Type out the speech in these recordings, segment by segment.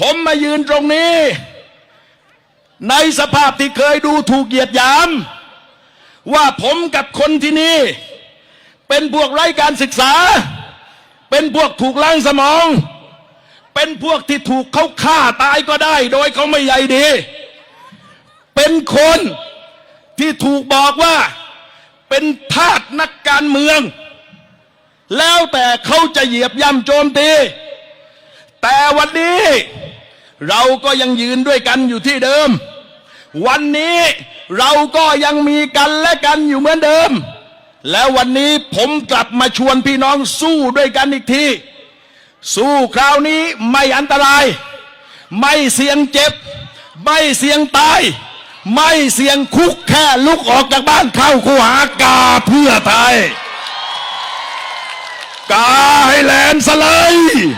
ผมมายืนตรงนี้ ในสภาพที่เคยดูถูกเหยียดหยาม ว่าผมกับคนที่นี่ เป็นพวกไร้การศึกษา เป็นพวกถูกล้างสมอง เป็นพวกที่ถูกเขาฆ่าตายก็ได้ โดยเขาไม่ใยดี เป็นคนที่ถูกบอกว่า เป็นทาสนักการเมือง แล้วแต่เขาจะเหยียบย่ำโจมตีแต่วันนี้ เราก็ยังยืนด้วยกันอยู่ที่เดิม วันนี้เราก็ยังมีกันและกันอยู่เหมือนเดิม แล้ววันนี้ผมกลับมาชวนพี่น้องสู้ด้วยกันอีกที สู้คราวนี้ไม่อันตราย ไม่เสี่ยงเจ็บ ไม่เสี่ยงตาย ไม่เสี่ยงคุกแค่ลุกออกจากบ้านเข้าคูหากาเพื่อไทยกาให้แลนสไลด์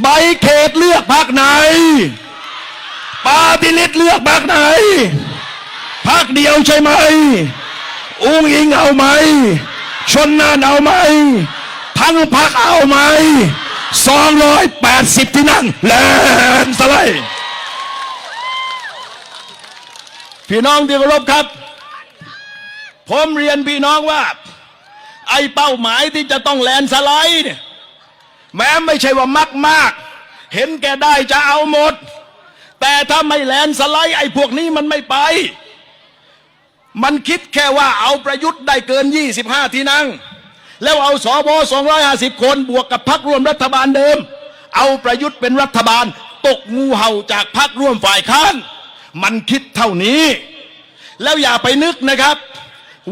ใบเขตเลือกพักไหนปาติลิตเลือกพักไหนพักเดียวใช่ไหม อุ้งอิงเอาไหม ชนนานเอาไหม ทั้งพักเอาไหม280ที่นั่งแลนสไลด์พี่น้องที่เคารพครับ ผมเรียนพี่น้องว่า ไอ้เป้าหมายที่จะต้องแลนสไลด์เนี่ย แม้ไม่ใช่ว่ามักมากเห็นแก่ได้จะเอาหมด แต่ถ้าไม่แลนสไลด์ไอ้พวกนี้มันไม่ไป มันคิดแค่ว่าเอาประยุทธ์ได้เกิน 25 ที่นั่ง แล้วเอาสว250คนบวกกับพักร่วมรัฐบาลเดิม เอาประยุทธ์เป็นรัฐบาล ตกงูเห่าจากพักร่วมฝ่ายค้าน มันคิดเท่านี้ แล้วอย่าไปนึกนะครับ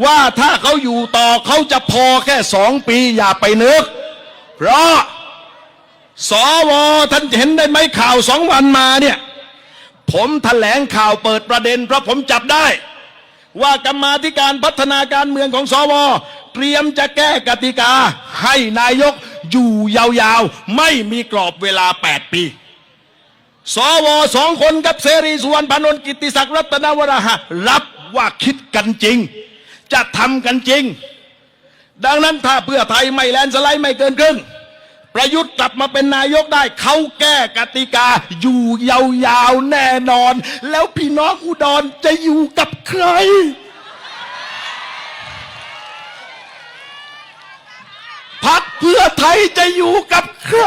ว่าถ้าเขาอยู่ต่อเขาจะพอแค่สองปีอย่าไปนึก เพราะ สวท่านเห็นได้ไหมข่าวสองวันมาเนี่ย ผมแถลงข่าวเปิดประเด็น เพราะผมจับได้ ว่ากรรมาธิการพัฒนาการเมืองของสวเตรียมจะแก้กติกา ให้นายกอยู่ยาวๆ ไม่มีกรอบเวลา 8 ปี สวสองคนกับเสรีสุวรรณพานนทกิติศักดิ์รัตนวราหะรับว่าคิดกันจริง จะทำกันจริง ดังนั้นถ้าเพื่อไทยไม่แลนสไลด์ไม่เกินครึ่ง ประยุทธ์กลับมาเป็นนายกได้ เขาแก้กติกา อยู่ยาวๆ แน่นอน แล้วพี่น้องอุดรจะอยู่กับใคร พักเพื่อไทยจะอยู่กับใคร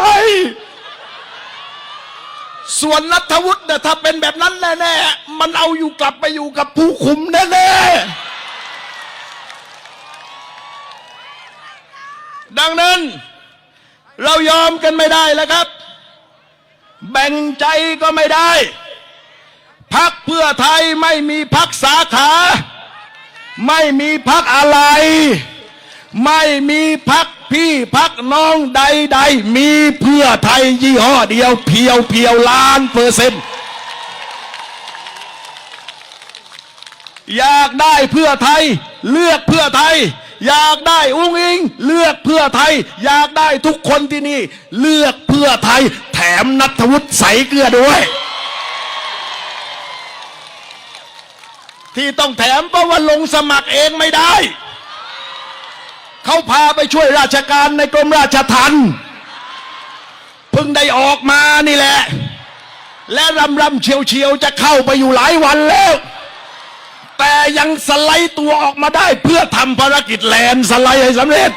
ส่วนนัทวุฒิเนี่ยถ้าเป็นแบบนั้นแน่ๆ มันเอาอยู่กลับไปอยู่กับผู้คุมแน่ๆ ดังนั้น เรายอมกันไม่ได้แล้วครับ แบ่งใจก็ไม่ได้ พักเพื่อไทยไม่มีพักสาขา ไม่มีพักอะไร ไม่มีพักพี่พักน้องใดๆมีเพื่อไทยยี่ห้อเดียวเพียวเพียวล้านเปอร์เซ็นต์อยากได้เพื่อไทย เลือกเพื่อไทย อยากได้อุ้งอิง เลือกเพื่อไทย อยากได้ทุกคนที่นี่ เลือกเพื่อไทย แถมนัทวุฒิใสเกลือด้วย ที่ต้องแถมเพราะว่าลงสมัครเองไม่ได้ เขาพาไปช่วยราชการในกรมราชทัณฑ์เพิ่งได้ออกมานี่แหละ และรำรำเฉียวเฉียวจะเข้าไปอยู่หลายวันแล้ว แต่ยังสไลด์ตัวออกมาได้เพื่อทำภารกิจแลนสไลด์ให้สำเร็จ